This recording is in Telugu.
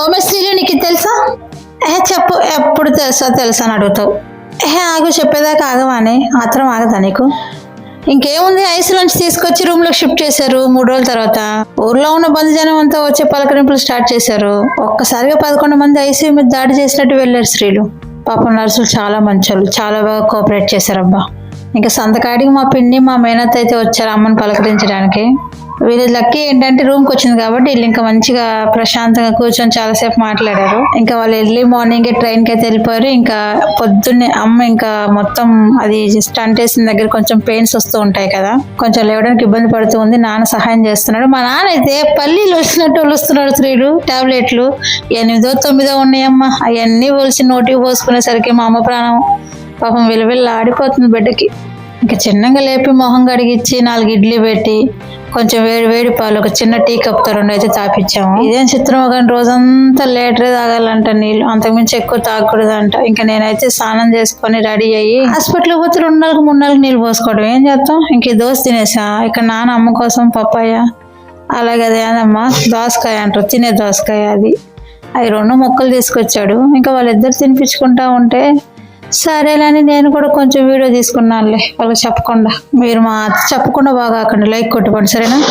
ఓమశ్రీలు నీకు తెలుసా? ఏ చెప్పు. ఎప్పుడు తెలుసా తెలుసా అని అడుగుతావు. ఏ ఆగు చెప్పేదాకా ఆగవానే. ఆత్రం ఆగదా నీకు? ఇంకేముంది? ఐస్ నుంచి తీసుకొచ్చి రూమ్లో షిఫ్ట్ చేశారు మూడు రోజుల తర్వాత. ఊర్లో ఉన్న బంధుజనం అంతా వచ్చే పలకరింపులు స్టార్ట్ చేశారు. ఒక్కసారిగా పదకొండు మంది ఐసీయూ మీద దాడి చేసినట్టు వెళ్ళారు స్త్రీలు. పాపం నర్సులు చాలా మంచోళ్ళు. చాలా బాగా కోఆపరేట్ చేశారబ్బా. ఇంకా సంతకాడికి మా పిన్ని మా మేనత్ అయితే వచ్చారు అమ్మని పలకరించడానికి. వీళ్ళ లక్కీ ఏంటంటే రూమ్కి వచ్చింది కాబట్టి వీళ్ళు ఇంకా మంచిగా ప్రశాంతంగా కూర్చొని చాలాసేపు మాట్లాడారు. ఇంకా వాళ్ళు ఎర్లీ మార్నింగ్ ట్రైన్కి అయితే వెళ్ళిపోయారు. ఇంకా పొద్దున్నే అమ్మ ఇంకా మొత్తం అది స్టంట్ వేసిన దగ్గర కొంచెం పెయిన్స్ వస్తూ ఉంటాయి కదా కొంచెం లేవడానికి ఇబ్బంది పడుతూ ఉంది. నాన్న సహాయం చేస్తున్నాడు. మా నాన్న అయితే పల్లీలు వచ్చినట్టు వస్తున్నాడు స్త్రీలు టాబ్లెట్లు. ఎనిమిదో తొమ్మిదో ఉన్నాయమ్మా. అవన్నీ ఒలిచి నోటికి పోసుకునేసరికి మా అమ్మ ప్రాణం పాపం విలువిల్లా ఆడిపోతుంది బిడ్డకి. ఇంకా చిన్నగా లేపి మొహం కడిగిచ్చి నాలుగు ఇడ్లీ పెట్టి కొంచెం వేడి వేడి పాలు ఒక చిన్న టీ కప్తో రెండు అయితే తాపించాము ఇదేం చిత్రం కానీ రోజంతా లేటరే తాగాలంట నీళ్ళు. అంతకుమించి ఎక్కువ తాగకూడదంట. ఇంకా నేనైతే స్నానం చేసుకొని రెడీ అయ్యి హాస్పిటల్ పోతే రెండు నెలలకు మూడు నెలలకు నీళ్ళు పోసుకోవడం. ఏం చేస్తాం? ఇంక దోశ తినేసా. ఇక నాన్న అమ్మ కోసం పప్పాయ అలాగే అదే అదమ్మా దోసకాయ అంటారు. తినే దోసకాయ అది. అవి రెండు మొక్కలు తీసుకొచ్చాడు. ఇంకా వాళ్ళిద్దరు తినిపించుకుంటా ఉంటే సరేలేని నేను కూడా కొంచెం వీడియో తీసుకున్నానులే. వాళ్ళకి చెప్పకుండా. మీరు మా చెప్పకుండా బాగా లైక్ కొట్టుకోండి. సరేనా?